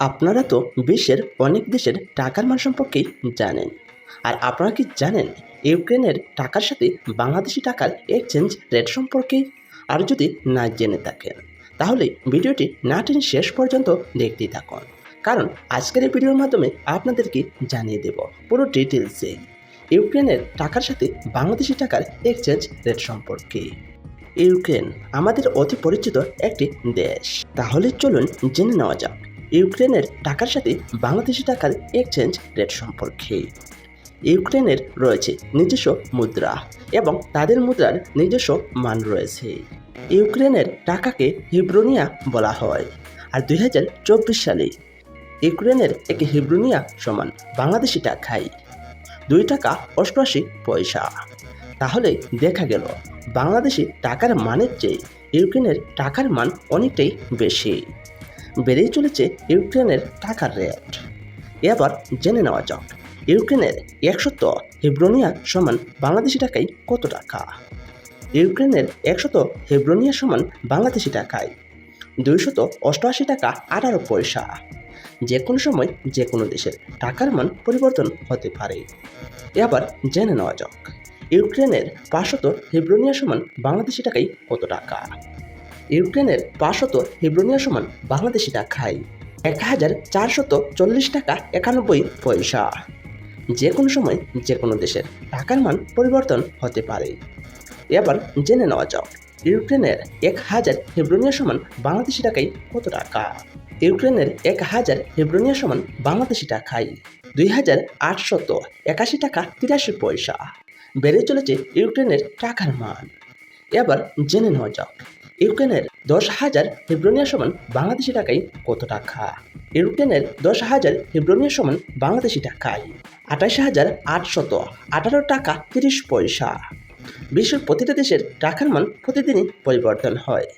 আপনারা তো বিশ্বের অনেক দেশের টাকার মান সম্পর্কেই জানেন। আর আপনারা কি জানেন ইউক্রেনের টাকার সাথে বাংলাদেশি টাকার এক্সচেঞ্জ রেট সম্পর্কে? আর যদি না জেনে থাকেন, তাহলে ভিডিওটি না টেনে শেষ পর্যন্ত দেখতেই থাকুন। কারণ আজকের এই ভিডিওর মাধ্যমে আপনাদেরকে জানিয়ে দেব পুরো ডিটেলসে ইউক্রেনের টাকার সাথে বাংলাদেশি টাকার এক্সচেঞ্জ রেট সম্পর্কে। ইউক্রেন আমাদের অতি পরিচিত একটি দেশ। তাহলে চলুন জেনে নেওয়া যাক ইউক্রেনের টাকার সাথে বাংলাদেশি টাকার এক্সচেঞ্জ রেট সম্পর্কে। ইউক্রেনের রয়েছে নিজস্ব মুদ্রা এবং তাদের মুদ্রার নিজস্ব মান রয়েছে। ইউক্রেনের টাকাকে হিব্রোনিয়া বলা হয়। আর দুই হাজার চব্বিশ সালে ইউক্রেনের একটি হিব্রোনিয়া সমান বাংলাদেশি টাকায় দুই টাকা অষ্টআশি পয়সা। তাহলে দেখা গেল, বাংলাদেশি টাকার মানের চেয়ে ইউক্রেনের টাকার মান অনেকটাই বেশি। বেড়েই চলেছে ইউক্রেনের টাকার রেট। এবার জেনে নেওয়া যাক, ইউক্রেনের একশত হেব্রোনিয়া সমান বাংলাদেশি টাকায় কত টাকা? ইউক্রেনের একশত হেব্রোনিয়া সমান বাংলাদেশি টাকায় দুইশত অষ্টআশি টাকা আঠারো পয়সা। যে কোনো সময় যে কোনো দেশের টাকার মান পরিবর্তন হতে পারে। এবার জেনে নেওয়া যাক, ইউক্রেনের পাঁচশত হেব্রোনিয়া সমান বাংলাদেশি টাকায় কত টাকা? ইউক্রেনের পাঁচশত হেব্রোনিয়া সমান বাংলাদেশি টাকায় এক হাজার চারশত চল্লিশ টাকা একানব্বই পয়সা। যে কোনো সময় যে কোনো দেশের টাকার মান পরিবর্তন হতে পারে। এবার জেনে নেওয়া যাক, ইউক্রেনের এক হাজার হেব্রোনিয়া সমান বাংলাদেশি টাকায় কত টাকা? ইউক্রেনের এক হাজার হেব্রোনিয়া সমান বাংলাদেশি টাকায় দুই হাজার আটশত একাশি টাকা তিরাশি পয়সা। বেড়ে চলেছে ইউক্রেনের টাকার মান। এবার জেনে নেওয়া যাক ইউক্রেনের দশ হাজার হেব্রোনিয়া সমান বাংলাদেশি টাকায় কত টাকা? ইউক্রেনের দশ হাজার হেব্রোনিয়া সমান বাংলাদেশি টাকায় আঠাশ হাজার আটশত আঠারো টাকা তিরিশ পয়সা। বিশ্বের প্রতিটা দেশের টাকার মান প্রতিদিনই পরিবর্তন হয়।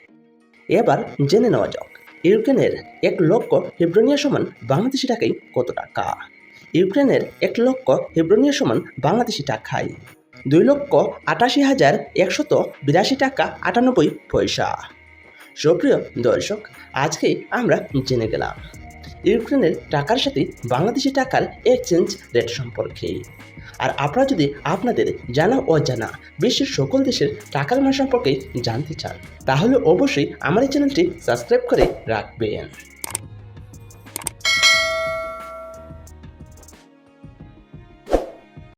এবার জেনে নেওয়া যাক, ইউক্রেনের এক লক্ষ হেব্রোনিয়া সমান বাংলাদেশি টাকায় কত টাকা? ইউক্রেনের এক লক্ষ হেব্রোনিয়া সমান বাংলাদেশি টাকায় দুই লক্ষ আটাশি হাজার একশত বিরাশি টাকা আটানব্বই পয়সা। সুপ্রিয় দর্শক, আজকে আমরা জেনে গেলাম, ইউক্রেনের টাকার সাথে বাংলাদেশি টাকার এক্সচেঞ্জ রেট সম্পর্কে। আর আপনারা যদি আপনাদের জানা ও জানা বিশ্বের সকল দেশের টাকার মান সম্পর্কে জানতে চান, তাহলে অবশ্যই আমার এই চ্যানেলটি সাবস্ক্রাইব করে রাখবেন।